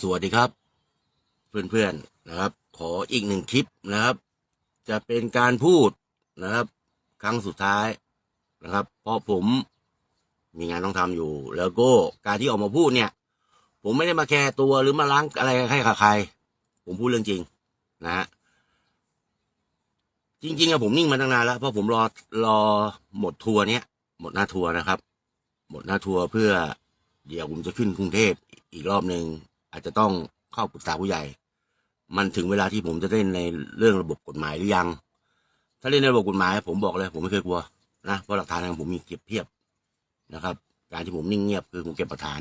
สวัสดีครับ เพื่อนๆนะครับ ขออีกหนึ่งคลิปนะครับ จะเป็นการพูดนะครับ ครั้งสุดท้ายนะครับ เพราะผมมีงานต้องทำอยู่ แล้วก็การที่ออกมาพูดเนี่ย ผมไม่ได้มาแคร์ตัวหรือมาล้างอะไรให้กับใคร ผมพูดเรื่องจริงนะฮะจริงๆอะผมนิ่งมาตั้งนานแล้วเพราะผมรอรอหมดทัวร์เนี้ยหมดหน้าทัวร์นะครับ หมดหน้าทัวร์เพื่อเดี๋ยวผมจะขึ้นกรุงเทพอีกรอบหนึ่ง อาจจะต้องเข้าปรึกษาผู้ใหญ่ มันถึงเวลาที่ผมจะเล่นในเรื่องระบบกฎหมายหรือยัง ถ้าเล่นในระบบกฎหมาย ผมบอกเลยผมไม่เคยกลัวนะเพราะหลักฐานของผมมีเก็บเพียบนะครับ การที่ผมนิ่งเงียบคือผมเก็บหลักฐาน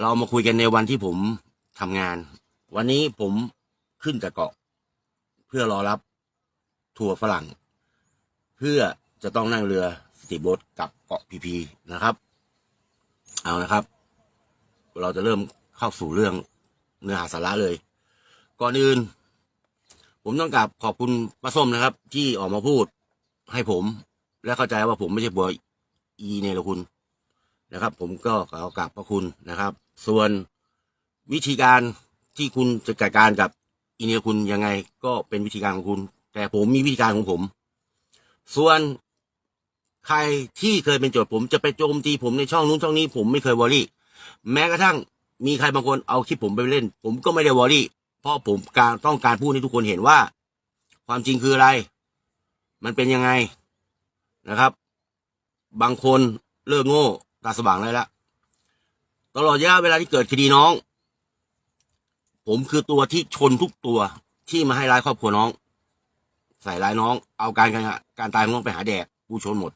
เรามาคุยกันในวันที่ผมทำงาน วันนี้ผมขึ้นจากเกาะ เพื่อรอรับทัวร์ฝรั่ง เพื่อจะต้องนั่งเรือสตีโบ๊ทกับเกาะพีพีนะครับ เอานะครับ เราจะเริ่ม เข้าสู่เรื่องเนื้อหาสาระเลย ก่อนอื่น ผมต้องกราบขอบคุณป้าส้มนะครับ ที่ออกมาพูดให้ผมและเข้าใจว่าผมไม่ใช่บัวอีเนรคุณนะครับ ผมก็ขอกราบพระคุณนะครับ ส่วนวิธีการที่คุณจะจัดการกับอีเนรคุณยังไงก็เป็นวิธีการของคุณ แต่ผมมีวิธีการของผม ส่วนใครที่เคยเป็นโจทย์ผมจะไปโจมตีผมในช่องนู้นช่องนี้ผมไม่เคยวอรี่ แม้กระทั่ง มีใครบางคนเอาคลิปผมไปเล่น ผมก็ไม่ได้วอรี่ เพราะผมการต้องการพูดให้ทุกคนเห็นว่า ความจริงคืออะไร มันเป็นยังไงนะครับ บางคนเลิกโง่ตาสว่างเลยละตลอดระยะเวลาที่เกิดคดีน้อง ผมคือตัวที่ชนทุกตัวที่มาให้ร้ายครอบครัวน้อง ใส่ร้ายน้อง เอาการการการตายของน้องไปหาแดกผู้ชนหมด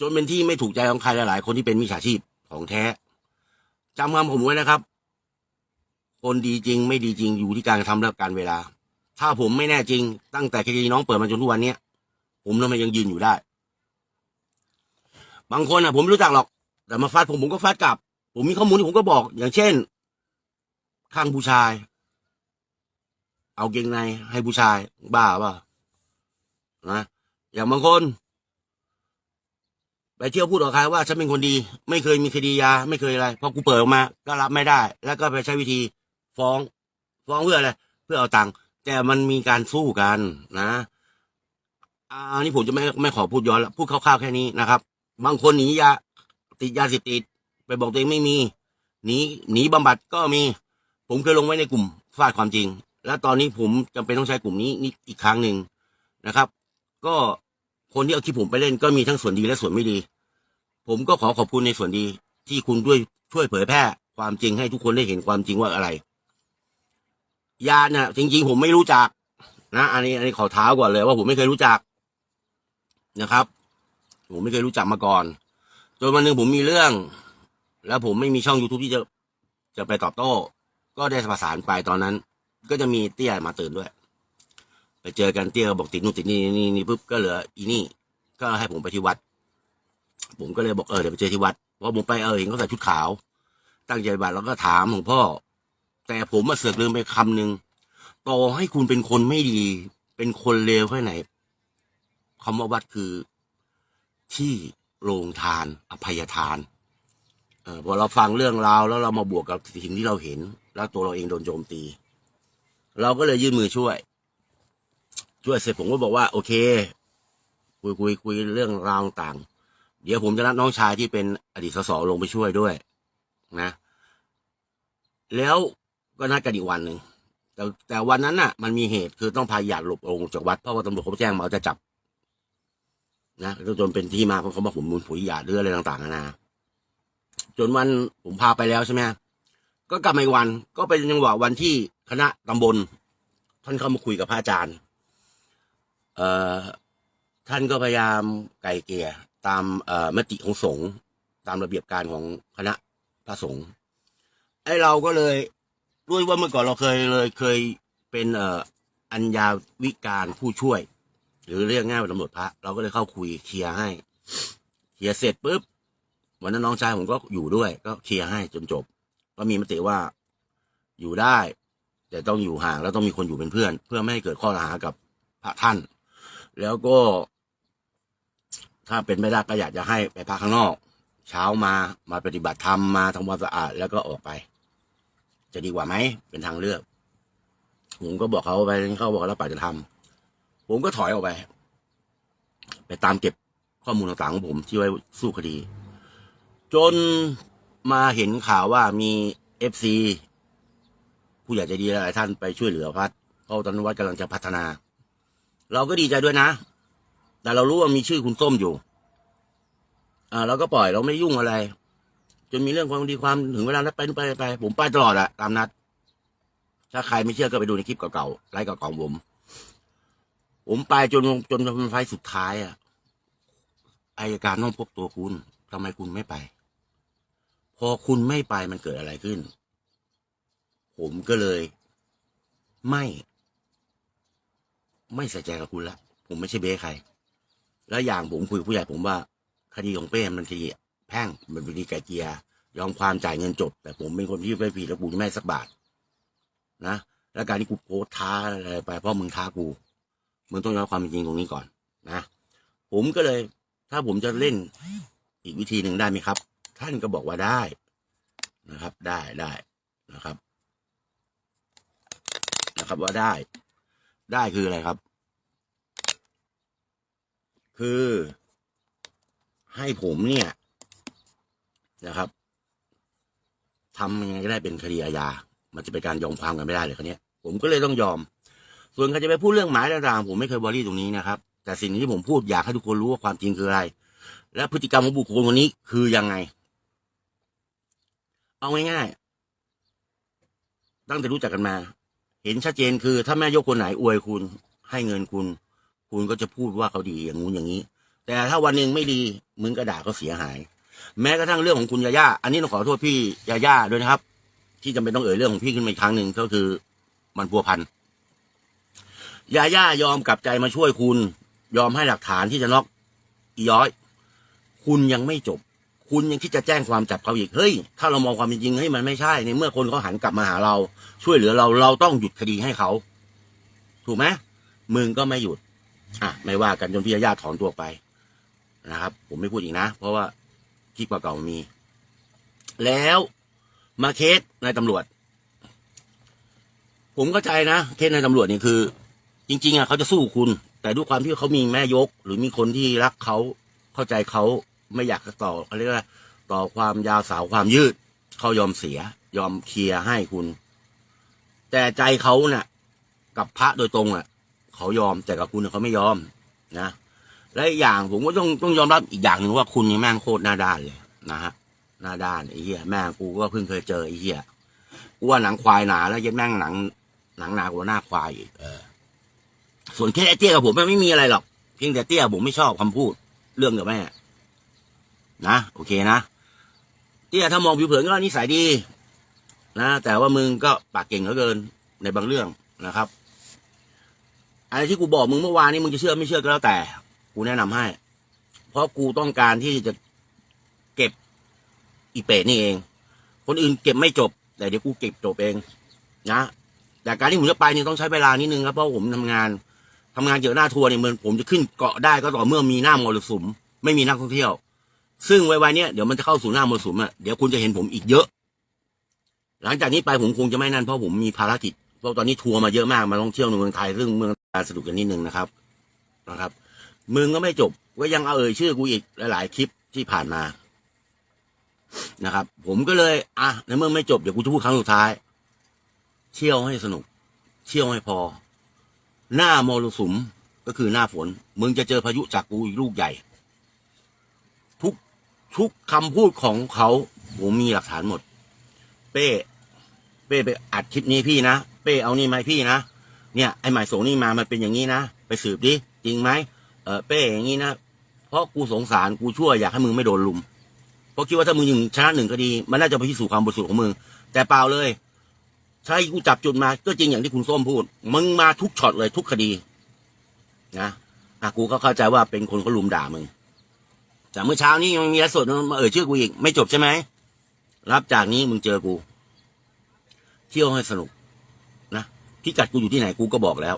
จนเป็นที่ไม่ถูกใจของใครหลายๆคนที่เป็นมิจฉาชีพของแท้ จำคำผมไว้นะครับ คนดีจริง ไม่ดีจริงอยู่ที่การกระทำและการเวลา ถ้าผมไม่แน่จริง ตั้งแต่คดีน้องเปิดมาจนทุกวันนี้ผมทำไมยังยืนอยู่ได้ บางคนอะ ผมไม่รู้จักหรอก แต่มาฟาดผมผมก็ฟาดกลับ ผมมีข้อมูลที่ผมก็บอก อย่างเช่น ข้างผู้ชาย เอาเกงในให้ผู้ชาย บ้าเปล่านะอย่างบางคน ไปเที่ยวพูดกับใครว่าฉันเป็นคนดี ไม่เคยมีคดียา ไม่เคยอะไรพอกูเปิดออกมาก็รับไม่ได้ แล้วก็ไปใช้วิธีฟ้อง ฟ้องเพื่ออะไรเพื่อเอาตังค์แต่มันมีการสู้กันนะอ่าอันนี้ผมจะไม่ไม่ขอพูดย้อนละพูดคร่าวๆแค่นี้นะครับ บางคนหนียาติดยาเสพติดไปบอกตัวเองไม่มีหนีหนีบำบัดก็มี ผมเคยลงไว้ในกลุ่มฟาดความจริง แล้วตอนนี้ผมจำเป็นต้องใช้กลุ่มนี้นี่อีกครั้งหนึ่งนะครับ ก็ คนที่เอาคลิปผมไปเล่นก็มีทั้งส่วนดีและส่วนไม่ดี ผมก็ขอขอบคุณในส่วนดีที่คุณด้วยช่วยเผยแพร่ความจริงให้ทุกคนได้เห็นความจริงว่าอะไร ยาเนี่ยจริง ๆ ผมไม่รู้จัก นะ อันนี้ อันนี้ขอเท้าก่อนเลยว่าผมไม่เคยรู้จักนะครับ ผมไม่เคยรู้จักมาก่อน จนวันหนึ่งผมมีเรื่อง แล้วผมไม่มีช่อง youtube ที่จะจะไปตอบโต้ ก็ได้ประสานไปตอนนั้น ก็จะมีเตี้ยมาตื่นด้วย เจอกันเตี้ยบอกติดนู่นติดนี่นี่นี่ปุ๊บก็เหลืออีนี่ ก็ให้ผมไปที่วัด ผมก็เลยบอกเออเดี๋ยวไปเจอที่วัดพอผมไปเออเห็นเขาใส่ชุดขาว ตั้งใจบัตรแล้วก็ถามหลวงพ่อ แต่ผมมาเสือกลืมไปคำหนึ่งต่อให้คุณเป็นคนไม่ดี เป็นคนเลวแค่ไหนคำว่าวัดคือ ที่โรงทาน อภัยทานเออพอเราฟังเรื่องราวแล้วเรามาบวกกับสิ่งที่เราเห็น แล้วตัวเราเองโดนโจมตี เราก็เลยยื่นมือช่วย ช่วยเสร็จผมก็บอกว่า โอเค คุยคุยคุยเรื่องราวต่าง เดี๋ยวผมจะนัดน้องชายที่เป็นอดีตสสลงไปช่วยด้วย นะ แล้วก็นัดกันอีกวันหนึ่งแต่แต่วันนั้นน่ะ มันมีเหตุคือต้องพาหยาดหลบลงจากวัดเพราะว่าตำรวจเขาแจ้งมาจะจับ นะจนเป็นที่มาของเขามาผมมูลผุยหยาดเรื่องอะไรต่างๆนานาจนวันผมพาไปแล้วใช่ไหมก็กลับมาอีกวันก็เป็นจังหวะวันที่คณะตำบลท่านเข้ามาคุยกับพระอาจารย์ ท่านก็พยายามไก่เกลี่ยตามมติของสงฆ์ตามระเบียบการของคณะพระสงฆ์ไอเราก็เลยด้วยว่าเมื่อก่อนเราเคยเลยเคยเป็นเอ่ออัญญาวิการผู้ช่วย หรือเรียกง่ายว่าตำรวจพระ เราก็เลยเข้าคุยเคลียร์ให้เคลียร์เสร็จปุ๊บวันนั้นน้องชายผมก็อยู่ด้วย ก็เคลียร์ให้จนจบ ก็มีมติว่าอยู่ได้ แต่ต้องอยู่ห่างแล้วต้องมีคนอยู่เป็นเพื่อน เพื่อไม่ให้เกิดข้อหากับพระท่าน แล้วก็ ถ้าเป็นไม่ได้ก็อยากจะให้ไปพักข้างนอก เช้ามามาปฏิบัติธรรมมาทำความสะอาดแล้วก็ออกไป จะดีกว่าไหมเป็นทางเลือก ผมก็บอกเขาไปเขาบอกแล้วป่าจะทำผมก็ถอยออกไป ไปตามเก็บข้อมูลต่างๆของผมที่ไว้สู้คดี จนมาเห็นข่าวว่ามีเอฟซีผู้ใหญ่ใจดีหลายท่านไปช่วยเหลือพัดเพราะตอนนั้นวัดกำลังจะพัฒนา เราก็ดีใจด้วยนะ แต่เรารู้ว่ามีชื่อคุณส้มอยู่ อ่าเราก็ปล่อยเราไม่ยุ่งอะไร จนมีเรื่องความดีความถึงเวลานัดไปไปไป ผมไปตลอดอะตามนัด ถ้าใครไม่เชื่อก็ไปดูในคลิปเก่าๆไลฟ์เก่าๆของผม ผมไปจนจนจนไฟสุดท้ายอะอายการต้องพบตัวคุณทำไมคุณไม่ไป พอคุณไม่ไปมันเกิดอะไรขึ้น ผมก็เลย ไม่ ไม่ใส่ใจกับคุณละผมไม่ใช่เบ้ใคร แล้วอย่างผมคุยกับผู้ใหญ่ผมว่า คดีของเป้มันคดีแพ่งมันเป็นคดีไก่เกียยอมความจ่ายเงินจบ แต่ผมเป็นคนที่ไม่ผิดและกูไม่สักบาทนะแล้วการที่กูโพสท้าอะไรไปเพราะมึงท้ากูมึงต้องยอมความจริงตรงนี้ก่อนนะผมก็เลย ถ้าผมจะเล่นอีกวิธีหนึ่งได้ไหมครับ ท่านก็บอกว่าได้นะครับ ได้ได้นะครับ นะครับว่าได้ ได้คืออะไรครับ คือ ให้ผมเนี่ยนะครับทำยังไงก็ได้เป็นคดีอาญา มันจะเป็นการยอมความกันไม่ได้เลยคันนี้ผมก็เลยต้องยอม ส่วนใครจะไปพูดเรื่องหมายต่างๆ ผมไม่เคยบริตรงนี้นะครับ แต่สิ่งที่ผมพูดอยากให้ทุกคนรู้ว่าความจริงคืออะไร และพฤติกรรมของบุคคลคนนี้คือยังไง เอาง่ายๆ ตั้งแต่รู้จักกันมา เห็นชัดเจนคือ ถ้าแม่ยกคนไหนอวยคุณ ให้เงินคุณ คุณก็จะพูดว่าเขาดีอย่างงู้นอย่างนี้ แต่ถ้าวันหนึ่งไม่ดีมึงก็ด่าเขาเสียหาย แม้กระทั่งเรื่องของคุณยาย่าอันนี้ต้องขอโทษพี่ยาย่าด้วยนะครับ ที่จำเป็นต้องเอ่ยเรื่องของพี่ขึ้นมาอีกครั้งหนึ่งก็คือ มันพัวพันยาย่ายอมกลับใจมาช่วยคุณ ยอมให้หลักฐานที่จะน็อกอีย้อย คุณยังไม่จบ คุณยังคิดจะแจ้งความจับเขาอีกเฮ้ยถ้าเรามองความเป็นจริงเฮ้ยมันไม่ใช่ในเมื่อคนเขาหันกลับมาหาเรา ช่วยเหลือเราเราต้องหยุดคดีให้เขา ถูกไหมมึงก็ไม่หยุด อะ ไม่ว่ากันจนพี่ยาย่าถอนตัวไปนะครับ ผมไม่พูดอีกนะ เพราะว่าคลิปเก่าๆมี แล้วมาเคสนายตำรวจ ผมเข้าใจนะเคสนายตำรวจนี่คือ จริง ๆอะเขาจะสู้คุณ แต่ด้วยความที่เขามีแม่ยก หรือมีคนที่รักเขาเข้าใจเขา ไม่อยากจะต่อเขาเรียกว่าต่อความยาวสาวความยืด เขายอมเสีย ยอมเคลียร์ให้คุณ แต่ใจเขาเนี่ยกับพระโดยตรงอะ เขายอมแต่กับคุณเขาไม่ยอมนะและอีกอย่างผมก็ต้องต้องยอมรับอีกอย่างหนึ่งว่าคุณนี่แม่งโคตรหน้าด้านเลยนะฮะหน้าด้านไอ้เหี้ยแม่งกูก็เพิ่งเคยเจอไอ้เหี้ยกูว่าหนังควายหนา แล้วยัดแม่งหนังหนังหนากว่าหน้าควายอีกเออส่วนแค่ไอ้เตี้ยกับผมมันไม่มีอะไรหรอกเพียงแต่เตี้ยผมไม่ชอบคำพูด เรื่องกับแม่ นะโอเคนะเตี้ยถ้ามองผิวเผินก็นิสัยดีนะแต่ว่ามึงก็ปากเก่งเหลือเกินในบางเรื่องนะครับอะไรที่กูบอกมึงเมื่อวานนี้มึงจะเชื่อไม่เชื่อก็แล้วแต่ กูแนะนำให้ เพราะกูต้องการที่จะเก็บอีเป็ดนี่เอง คนอื่นเก็บไม่จบ แต่เดี๋ยวกูเก็บจบเองนะแต่การที่ผมจะไปเนี่ยต้องใช้เวลานิดนึงครับเพราะผมทำงานทำงานเกี่ยวหน้าทัวร์เนี่ยมันผมจะขึ้นเกาะได้ก็ต่อเมื่อมีหน้ามรสุมไม่มีนักท่องเที่ยว ซึ่งไวๆเนี่ยเดี๋ยวมันจะเข้าสู่หน้ามรสุมอะเดี๋ยวคุณจะเห็นผมอีกเยอะ หลังจากนี้ไปผมคงจะไม่นั่นเพราะผมมีภารกิจเพราะตอนนี้ทัวร์มาเยอะมากมาท่องเที่ยวในเมืองไทยซึ่งเมืองการสะดุกกันนิดนึงนะครับนะครับมึงก็ไม่จบก็ยังเอาเอ่ยชื่อกูอีกหลายๆคลิปที่ผ่านมานะครับ ผมก็เลยอะในเมื่อไม่จบเดี๋ยวกูจะพูดครั้งสุดท้าย เที่ยวให้สนุก เที่ยวให้พอ หน้ามรสุมก็คือหน้าฝน มึงจะเจอพายุจากกูอีกลูกใหญ่ ทุกคำพูดของเขาผมมีหลักฐานหมด เป้ เป้ไปอัดคลิปนี้พี่นะ เป้เอานี่มาให้พี่นะ เนี่ยไอ้หมายส่งนี่มา มันเป็นอย่างนี้นะ ไปสืบดิ จริงไหม เออเป้อย่างนี้นะ เพราะกูสงสารกูชั่วอยากให้มึงไม่โดนลุม เพราะคิดว่าถ้ามึงยิงชนะหนึ่งคดี มันน่าจะไปพิสูจน์ความบริสุทธิ์ของมึง แต่เปล่าเลย ใช่กูจับจุดมา ก็จริงอย่างที่คุณส้มพูด มึงมาทุกช็อตเลยทุกคดี นะอะกูก็เข้าใจว่าเป็นคนเขาลุมด่ามึง จากเมื่อเช้านี้ยังมีไลฟ์สดมาเอ่ยชื่อกูอีกไม่จบใช่ไหมรับจากนี้มึงเจอกู เที่ยวให้สนุกนะพิกัดกูอยู่ที่ไหนกูก็บอกแล้ว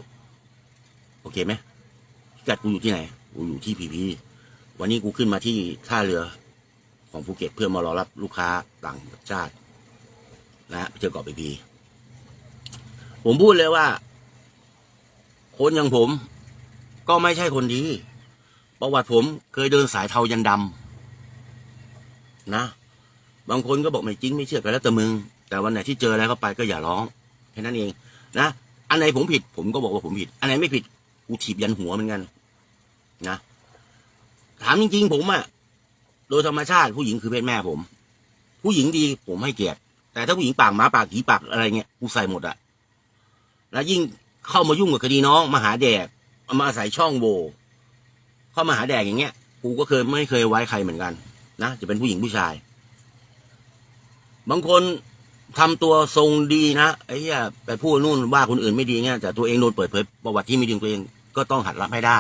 โอเคไหมพิกัดกูอยู่ที่ไหนกูอยู่ที่พีพีวันนี้กูขึ้นมาที่ท่าเรือของภูเก็ตเพื่อมารอรับลูกค้าต่างชาติ นะไปเจอเกาะปีพีผมพูดเลยว่า คนอย่างผม ก็ไม่ใช่คนดี ประวัติผมเคยเดินสายเทายันดำนะ บางคนก็บอกไม่จริงไม่เชื่อกันแล้วแต่มึง แต่วันไหนที่เจออะไรเข้าไปก็อย่าร้องแค่นั้นเอง นะ อันไหนผมผิด ผมก็บอกว่าผมผิด อันไหนไม่ผิดกูถีบยันหัวเหมือนกันนะถามจริงๆผมอะโดยธรรมชาติผู้หญิงคือเพศแม่ผม ผู้หญิงดีผมให้เกียรติ แต่ถ้าผู้หญิงปากหมาปากผีปากอะไรเงี้ยกูใส่หมดอะแล้วยิ่งเข้ามายุ่งกับคดีน้องมาหาแดกมาอาศัยช่องโหว่ เข้ามาหาแดกอย่างเงี้ย กูก็เคยไม่เคยไว้ใครเหมือนกัน นะจะเป็นผู้หญิงผู้ชาย บางคนทำตัวทรงดีนะไอ้เหี้ยไปพูดนู่นว่าคนอื่นไม่ดีเงี้ยแต่ตัวเองโดนเปิดเผยประวัติที่ไม่ดีของตัวเองก็ต้องหัดรับให้ได้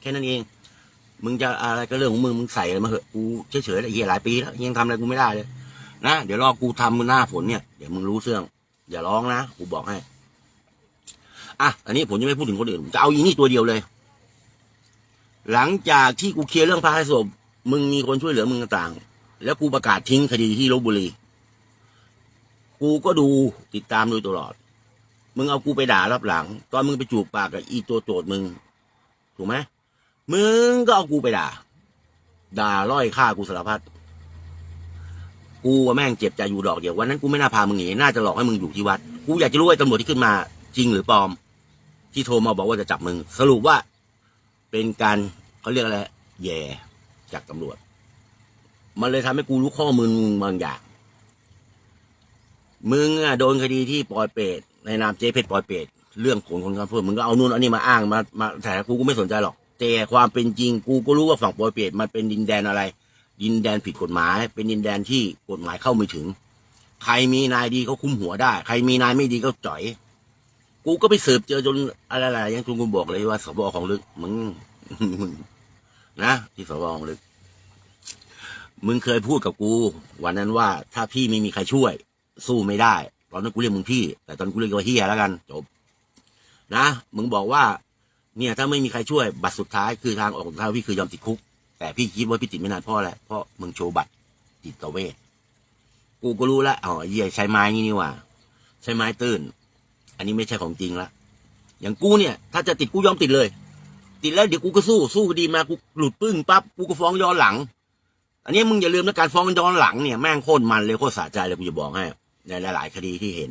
แค่นั้นเอง มึงจะอะไรก็เรื่องของมึงมึงใส่อะไรมาเหอะกูเฉยๆแล้เฮียหลายปีแล้วยังทำอะไรกูไม่ได้เลยนะเดี๋ยวรอกูทำหน้าฝนเนี่ยเดี๋ยวมึงรู้เรื่องอย่าร้องนะกูบอกให้อะอันนี้ผมจะไม่พูดถึงคนอื่นจะเอาอีนี่ตัวเดียวเลย หลังจากที่กูเคลียร์เรื่องพระให้ศพมึงมีคนช่วยเหลือมึงต่างๆ แล้วกูประกาศทิ้งคดีที่ลบบุรี กูก็ดูติดตามโดยตลอด มึงเอากูไปด่ารับหลัง ตอนมึงไปจูบปากกับอีตัวโจทย์มึง ถูกไหมมึงก็เอากูไปด่า ด่าร้อยฆ่ากูสารพัดกูว่าแม่งเจ็บใจอยู่ดอกเดียววันนั้นกูไม่น่าพามึงหนีน่าจะหลอกให้มึงอยู่ที่วัด กูอยากจะรู้ไอ้ตำรวจที่ขึ้นมา จริงหรือปลอม ที่โทรมาบอกว่าจะจับมึง สรุปว่า เป็นการเขาเรียกอะไรแย่จากตำรวจ มันเลยทำให้กูรู้ข้อมูลมึงบางอย่าง มึงอะโดนคดีที่ปอยเปรตในนามเจ๊เพชรปอยเปรตเรื่องขนคนข้ามเพื่อมึงก็เอานู่นเอานี่มาอ้างมามาแต่กูกูไม่สนใจหรอกแต่ความเป็นจริงกูก็รู้ว่าฝั่งปอยเปรตมันเป็นดินแดนอะไร ดินแดนผิดกฎหมาย เป็นดินแดนที่กฎหมายเข้าไม่ถึง ใครมีนายดีเขาคุ้มหัวได้ ใครมีนายไม่ดีก็จ่อย กูก็ไปสืบเจอจนอะไรๆอยังคุณกูบอกเลยว่าสบของลึกมึงมึงนะที่สบของลึก มึงเคยพูดกับกู วันนั้นว่าถ้าพี่ไม่มีใครช่วย สู้ไม่ได้ ตอนนั้นกูเรียกมึงพี่ แต่ตอนกูเรียกว่าเฮียแล้วกัน จบ นะมึงบอกว่า เนี่ย ถ้าไม่มีใครช่วย บัตรสุดท้ายคือทางออกของทาพี่คือยอมติดคุก แต่พี่คิดว่าพี่ติดไม่นานเพราะอะไรเพราะมึงโชว์บัตรจิดตเวกูก็รู้แล้วอ๋อเหี้ยใช้ไม้นี่นี่ว่า ใช้ไม้ตื้น อันนี้ไม่ใช่ของจริงละอย่างกูเนี่ย ถ้าจะติดกูยอมติดเลย ติดแล้วเดี๋ยวกูก็สู้สู้คดีมากูหลุดปึ้งปั๊บกูก็ฟ้องย้อนหลัง อันนี้มึงอย่าลืมนะการฟ้องย้อนหลังเนี่ยแม่งโคตรมันเลยโคตรสะใจเลยกูจะบอกให้ในหลาย ๆ คดีที่เห็น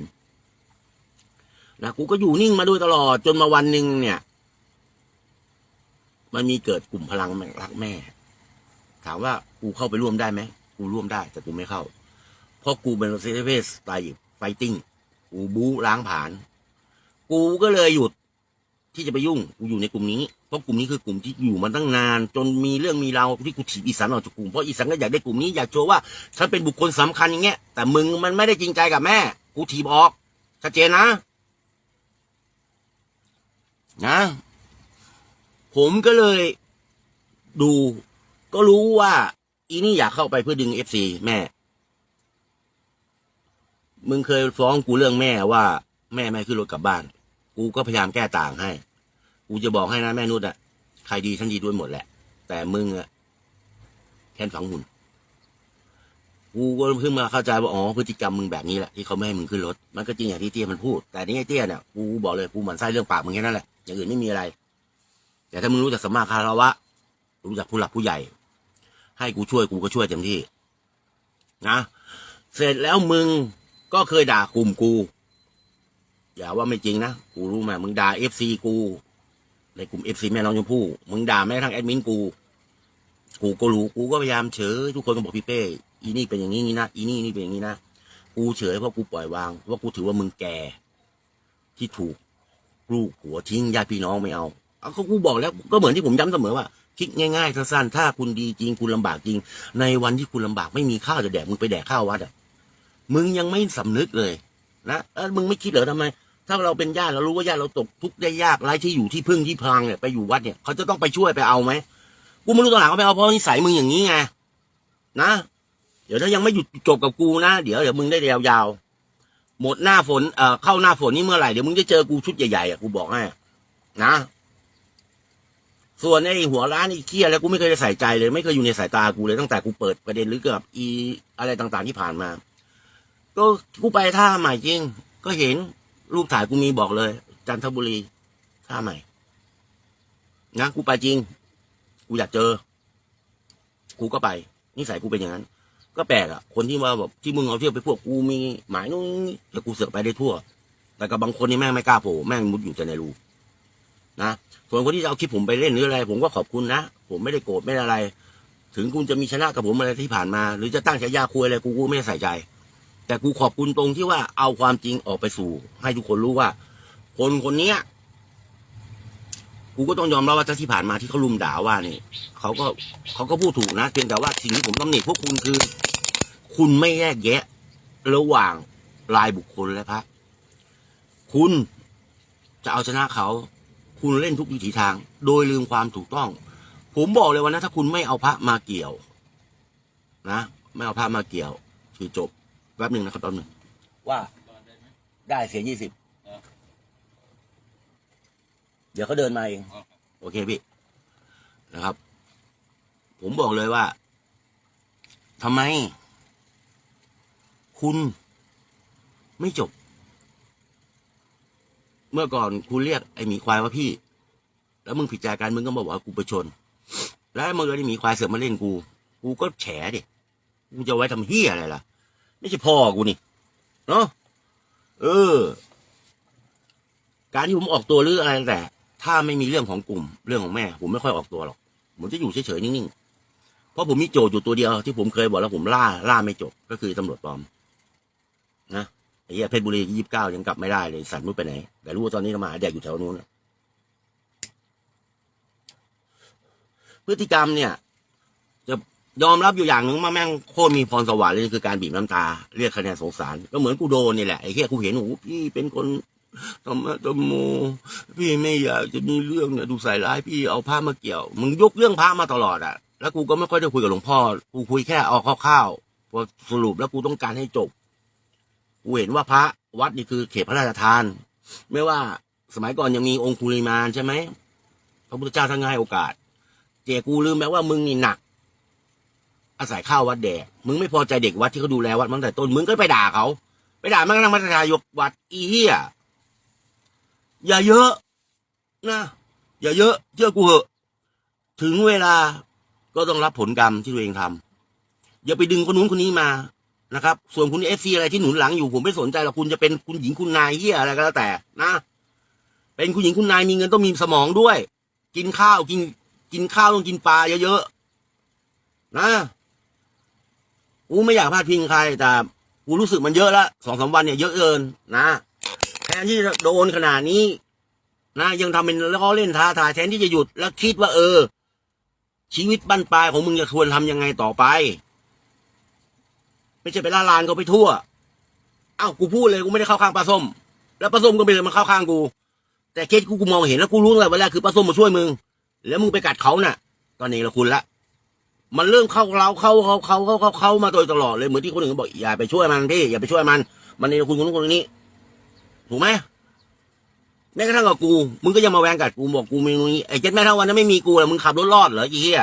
นะกูก็อยู่นิ่งมาโดยตลอดจนมาวันหนึ่งเนี่ย มันมีเกิดกลุ่มพลังแม่งรักแม่ ถามว่ากูเข้าไปร่วมได้ไหมกูร่วมได้ แต่กูไม่เข้า เพราะกูเป็นเซเวสไตล์ไฟติ้งกูบู๊ล้างผ่าน กูก็เลยหยุดที่จะไปยุ่งกูอยู่ในกลุ่มนี้เพราะกลุ่มนี้คือกลุ่มที่อยู่มาตั้งนาน จนมีเรื่องมีราวที่กูถีบอีสันออกจากกลุ่มเพราะอีสันก็อยากได้กลุ่มนี้อยากโชว์ว่าฉันเป็นบุคคลสำคัญอย่างเงี้ยแต่มึงมันไม่ได้จริงใจกับแม่ กูถีบออกชัดเจนนะ นะ ผมก็เลยดู ก็รู้ว่า อีนี่อยากเข้าไปเพื่อดึงเอฟซีแม่ มึงเคยฟ้องกูเรื่องแม่ว่า แม่ไม่ขึ้นรถกลับบ้าน กูก็พยายามแก้ต่างให้ กูจะบอกให้นะแม่นุชอะใครดีฉันดีด้วยหมดแหละ แต่มึงอะแค่นฝังหุ่น กูก็เพิ่งมาเข้าใจว่าอ๋อพฤติกรรมมึงแบบนี้แหละที่เขาไม่ให้มึงขึ้นรถ มันก็จริงอย่างที่เตี้ยมันพูด แต่นี่ไอ้เตี้ยเนี่ยกูบอกเลยกูหมั่นไส้เรื่องปากมึงแค่นั้นแหละ อย่างอื่นไม่มีอะไร แต่ถ้ามึงรู้จักสมมาคารวะ รู้จักผู้หลักผู้ใหญ่ ให้กูช่วยกูก็ช่วยเต็มที่ นะ เสร็จแล้วมึงก็เคยด่ากลุ่มกู อย่าว่าไม่จริงนะกูรู้มามึงด่าเอฟซีกู ในกลุ่มเอฟซีแม่น้องชมพู่มึงด่าแม้กระทั่งแอดมินกู กูก็รู้กูก็พยายามเฉยทุกคนก็บอกพี่เป้อีนี่เป็นอย่างนี้นี่นะอีนี่นี่เป็นอย่างนี้นะกูเฉยเพราะกูปล่อยวางเพราะกูถือว่ามึงแก่ที่ถูกลูกหัวทิ้งญาติพี่น้องไม่เอาเอาก็กูบอกแล้วก็เหมือนที่ผมย้ำเสมอว่า คิดง่ายๆสั้นๆถ้าคุณดีจริงคุณลำบากจริง ในวันที่คุณลำบากไม่มีข้าวจะแดกมึงไปแดกข้าววัดอะมึงยังไม่สำนึกเลยนะเออมึงไม่คิดเหรอทำไม ถ้าเราเป็นญาติเรารู้ว่าญาติเราตกทุกข์ได้ยากไร้ที่อยู่ที่พึ่งที่พังเนี่ยไปอยู่วัดเนี่ยเขาจะต้องไปช่วยไปเอาไหมกูไม่รู้ตอนหลังเขาไปเอาเพราะนิสัยมึงอย่างนี้ไงนะเดี๋ยวถ้ายังไม่หยุดจบกับกูนะเดี๋ยวเดี๋ยวมึงได้ยาวๆหมดหน้าฝนเอ่อเข้าหน้าฝนนี่เมื่อไหร่เดี๋ยวมึงจะเจอกูชุดใหญ่ๆอะกูบอกให้นะ ส่วนไอ้หัวร้านไอ้เคียแล้วกูไม่เคยใส่ใจเลย ไม่เคยอยู่ในสายตากูเลยตั้งแต่กูเปิดประเด็นหรือเกี่ยวกับอีอะไรต่างๆที่ผ่านมา ก็กูไปท่าใหม่จริง ก็เห็น รูปถ่ายกูมีบอกเลย จันทบุรีท่าใหม่นะกูไปจริง กูอยากเจอ กูก็ไป นิสัยกูเป็นอย่างนั้น ก็แปลกอะคนที่ว่าแบบที่มึงเอาเที่ยวไปพวกกูมีหมายนู้นนี่แต่กูเสือกไปได้ทั่ว แต่กับบางคนนี่แม่งไม่กล้าโผล่แม่งมุดอยู่แต่ในรูนะส่วนคนที่จะเอาคลิปผมไปเล่นหรืออะไร ผมก็ขอบคุณนะผมไม่ได้โกรธไม่ได้อะไร ถึงคุณจะมีชนะกับผมอะไรที่ผ่านมา หรือจะตั้งฉายาคุยอะไรกูกูไม่ใส่ใจ แต่กูขอบคุณตรงที่ว่าเอาความจริงออกไปสู่ ให้ทุกคนรู้ว่า คนคนเนี้ยกูก็ต้องยอมรับว่าที่ผ่านมาที่เขาลุมด่าว่านี่เขาก็เขาก็พูดถูกนะเพียงแต่ว่าสิ่งที่ผมตำหนิพวกคุณคือ คุณไม่แยกแยะ ระหว่างรายบุคคลและพระคุณจะเอาชนะเขา คุณเล่นทุกวิถีทาง โดยลืมความถูกต้อง ผมบอกเลยว่านะถ้าคุณไม่เอาพระมาเกี่ยว นะ ไม่เอาพระมาเกี่ยว คือจบ แป๊บหนึ่งนะครับแป๊บหนึ่งว่าได้เสียยี่สิบเดี๋ยวเขาเดินมาเอง โอเคพี่นะครับ ผมบอกเลยว่าทำไม คุณไม่จบ เมื่อก่อนคุณเรียกไอ้หมีควายว่าพี่ แล้วมึงผิดใจกันมึงก็มาบอกว่ากูประชน แล้วมึงเลยไอ้หมีควายเสือกมาเล่นกู กูก็แฉดิกูจะไว้ทำเฮียอะไรล่ะ ไม่ใช่พ่อกูนี่เนาะเออ การที่ผมออกตัวหรืออะไรแต่ ถ้าไม่มีเรื่องของกลุ่มเรื่องของแม่ ผมไม่ค่อยออกตัวหรอก ผมจะอยู่เฉยๆนิ่งๆเพราะผมมีโจทย์อยู่ตัวเดียวที่ผมเคยบอกแล้วผมล่าล่าไม่จบ ก็คือตำรวจปลอม นะไอ้เหี้ยเพชรบุรียี่สิบเก้ายังกลับไม่ได้เลยสัตว์ไม่ไปไหนแต่รู้ว่าตอนนี้มาหาแดกอยู่แถวนู้นพฤติกรรมเนี่ย จะ ยอมรับอยู่อย่างหนึ่งว่าแม่งโคตรมีพรสวรรค์เลยคือการบีบน้ำตา เรียกคะแนนสงสาร ก็เหมือนกูโดนนี่แหละไอ้เหี้ยกูเห็นโอ้พี่เป็นคนธรรมะธรรมโม พี่ไม่อยากจะมีเรื่องเนี่ยดูใส่ร้ายพี่เอาพระมาเกี่ยว มึงยกเรื่องพระมาตลอดอะแล้วกูก็ไม่ค่อยได้คุยกับหลวงพ่อ กูคุยแค่เอาคร่าวๆพอสรุปแล้วกูต้องการให้จบ กูเห็นว่าพระวัดนี่คือเขตพระราชทาน ไม่ว่าสมัยก่อนยังมีองคุลิมานใช่ไหมพระพุทธเจ้าท่านให้โอกาส เจกูลืมไปว่ามึงนี่หนัก อาศัยข้าววัดแดกมึงไม่พอใจเด็กวัดที่เขาดูแลวัดมาตั้งแต่ต้น มึงก็ไปด่าเขา ไปด่าแม่งนั่งมัธยกวัดอีเหี้ยอย่าเยอะนะอย่าเยอะเชื่อกูเหอะ ถึงเวลาก็ต้องรับผลกรรมที่ตัวเองทำอย่าไปดึงคนนู้นคนนี้มานะครับ ส่วนคุณเอฟซีอะไรที่หนุนหลังอยู่ผมไม่สนใจหรอกคุณจะเป็นคุณหญิงคุณนายเฮียอะไรก็แล้วแต่นะ เป็นคุณหญิงคุณนายมีเงินต้องมีสมองด้วย กินข้าวกิน กินข้าวต้องกินปลาเยอะๆนะ กูไม่อยากพลาดพิงใคร แต่กูรู้สึกมันเยอะละสองสามวันเนี่ยเยอะเกินนะแทนที่จะโดนขนาดนี้ นะยังทำเป็นล้อเล่นท้าทายแทนที่จะหยุดแล้วคิดว่าเออ ชีวิตบั้นปลายของมึงจะควรทำยังไงต่อไป ไม่ใช่ไปล่าลานเขาไปทั่วอ้าวกูพูดเลยกูไม่ได้เข้าข้างปลาส้ม แล้วปลาส้มก็ไม่เลยมาเข้าข้างกู แต่เคสกูกูมองเห็นแล้วกูรู้เลยว่าแรกคือปลาส้มมาช่วยมึง แล้วมึงไปกัดเขาน่ะ ตอนนี้ละคุณละ มันเริ่มเข้าเราเข้าเขาเขาเขาเขาเขามาโดยตลอดเลยเหมือนที่คนอื่นบอกอย่าไปช่วยมันพี่อย่าไปช่วยมัน มันในคุณคนนู้นคนนี้ ถูกไหมแม้กระทั่งกับกูมึงก็ยังมาแวงกัดกูบอกกูมีนู้นนี้ไอ้เจ็ดแม่เท่าวันนั้นไม่มีกูแล้วมึงขับรถรอดเหรออีเหี้ย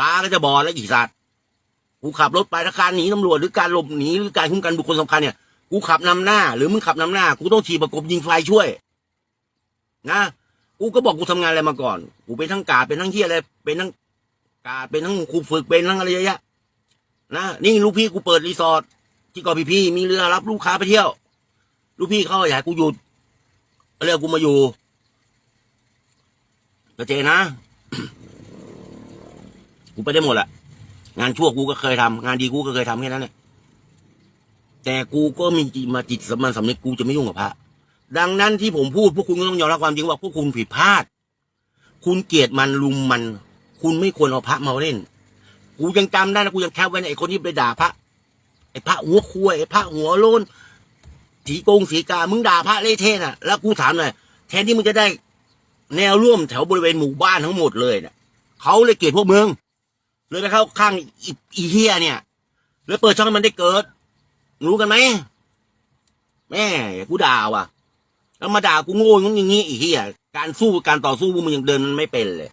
ตาก็จะบอดแล้วอีสัตว์กูขับรถไปถ้าการหนีตำรวจหรือการหลบหนีหรือการคุ้มกันบุคคลสำคัญเนี่ยกูขับนำหน้า หรือมึงขับนำหน้า กูต้องขี่ประกบยิงไฟช่วย นะ กูก็บอกกูทำงานอะไรมาก่อน กูเป็นทั้งกาเป็นทั้งเฮียอะไรเป็นทั้ง กาดเป็นทั้งครูฝึกเป็นทั้งอะไรเยอะแยะนะนี่ลูกพี่กูเปิดรีสอร์ทที่เกาะพีพีมีเรือรับลูกค้าไปเที่ยว ลูกพี่เขาอยากกูหยุดเรียกกูมาอยู่กระเจนะ กูไปได้หมดแหละงานชั่วกูก็เคยทำงานดีกูก็เคยทำแค่นั้นแหละแต่กูก็มีจิตมาจิตสมันสำนึกกูจะไม่ยุ่งกับพระดังนั้นที่ผมพูดพวกคุณก็ต้องยอมรับความจริงว่าพวกคุณผิดพลาด คุณเกลียดมันลุมมัน คุณไม่ควรเอาพระมาเล่น กูยังจำได้นะกูยังแคปไว้นะไอ้คนที่ไปด่าพระ ไอ้พระหัวคุยไอ้พระหัวโลนสีโกงสีกา มึงด่าพระเละเทะน่ะ แล้วกูถามหน่อยแทนที่มึงจะได้ แนวร่วมแถวบริเวณหมู่บ้านทั้งหมดเลยเนี่ยเขาเลยเกลียดพวกมึงเลยไปเข้าข้างอีเฮียเนี่ย แล้วเปิดช่องให้มันได้เกิด รู้กันไหมแม่กูด่าว่ะ แล้วมาด่ากูโง่งอย่างงี้อีเฮียการสู้การต่อสู้พวกมึงยังเดินมันไม่เป็นเลย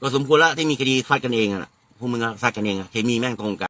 ก็สมควรละที่มีคดีฟัดกันเองอะนะพวกมึงก็ซัดกันเองอะเคมีแม่งตรงกัน